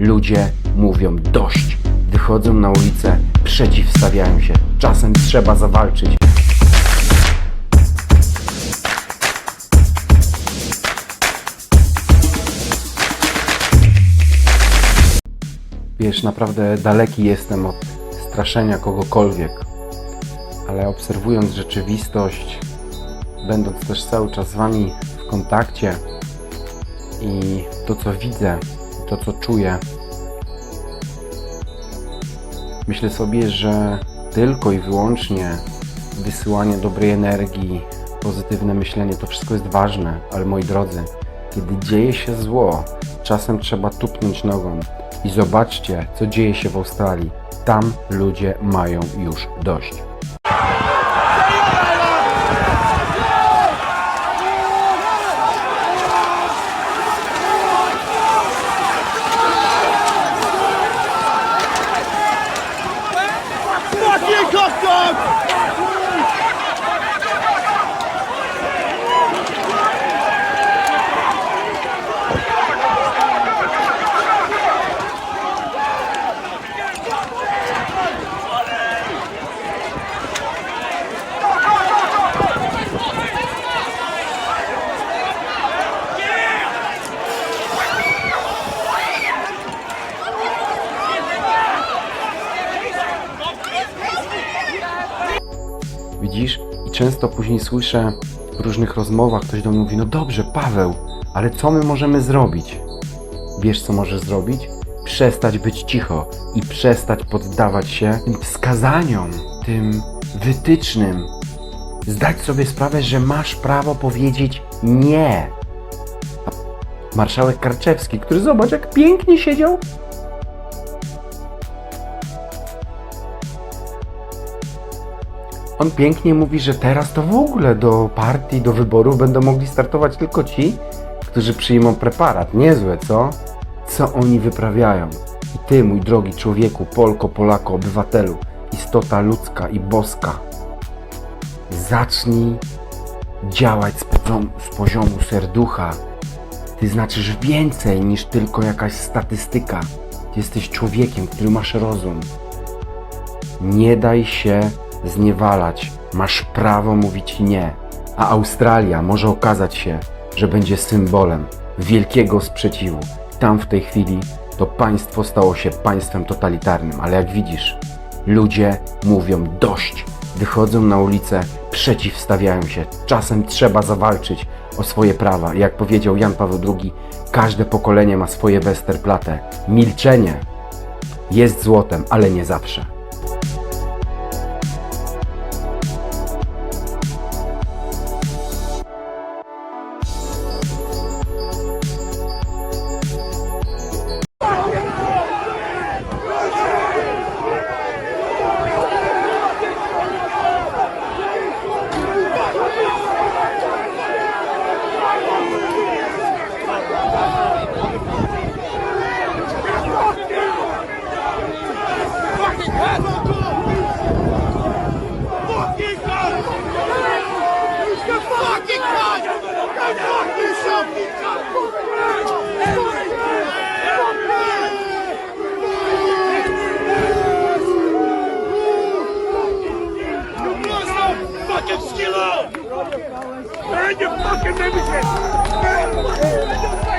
Ludzie mówią dość. Wychodzą na ulicę, przeciwstawiają się. Czasem trzeba zawalczyć. Wiesz, naprawdę daleki jestem od straszenia kogokolwiek, ale obserwując rzeczywistość, będąc też cały czas z Wami w kontakcie i to, co widzę, to, co czuję, myślę sobie, że tylko i wyłącznie wysyłanie dobrej energii, pozytywne myślenie, to wszystko jest ważne, ale moi drodzy, kiedy dzieje się zło, czasem trzeba tupnąć nogą i zobaczcie, co dzieje się w Australii. Tam ludzie mają już dość. Rob Widzisz? I często później słyszę w różnych rozmowach, ktoś do mnie mówi, no dobrze, Paweł, ale co my możemy zrobić? Wiesz, co możesz zrobić? Przestać być cicho i przestać poddawać się tym wskazaniom, tym wytycznym. Zdać sobie sprawę, że masz prawo powiedzieć nie. A marszałek Karczewski, który zobacz, jak pięknie siedział On pięknie mówi, że teraz to w ogóle do partii, do wyborów będą mogli startować tylko ci, którzy przyjmą preparat. Niezłe, co? Co oni wyprawiają? I ty, mój drogi człowieku, Polko, Polako, obywatelu, istota ludzka i boska, zacznij działać z poziomu, z poziomu serducha. Ty znaczysz więcej niż tylko jakaś statystyka. Ty jesteś człowiekiem, który masz rozum. Nie daj się zniewalać. Masz prawo mówić nie. A Australia może okazać się, że będzie symbolem wielkiego sprzeciwu. Tam w tej chwili to państwo stało się państwem totalitarnym, ale jak widzisz, ludzie mówią dość. Wychodzą na ulicę, przeciwstawiają się. Czasem trzeba zawalczyć o swoje prawa. Jak powiedział Jan Paweł II, każde pokolenie ma swoje Westerplatte. Milczenie jest złotem, ale nie zawsze. Burn your fucking membership! Burn!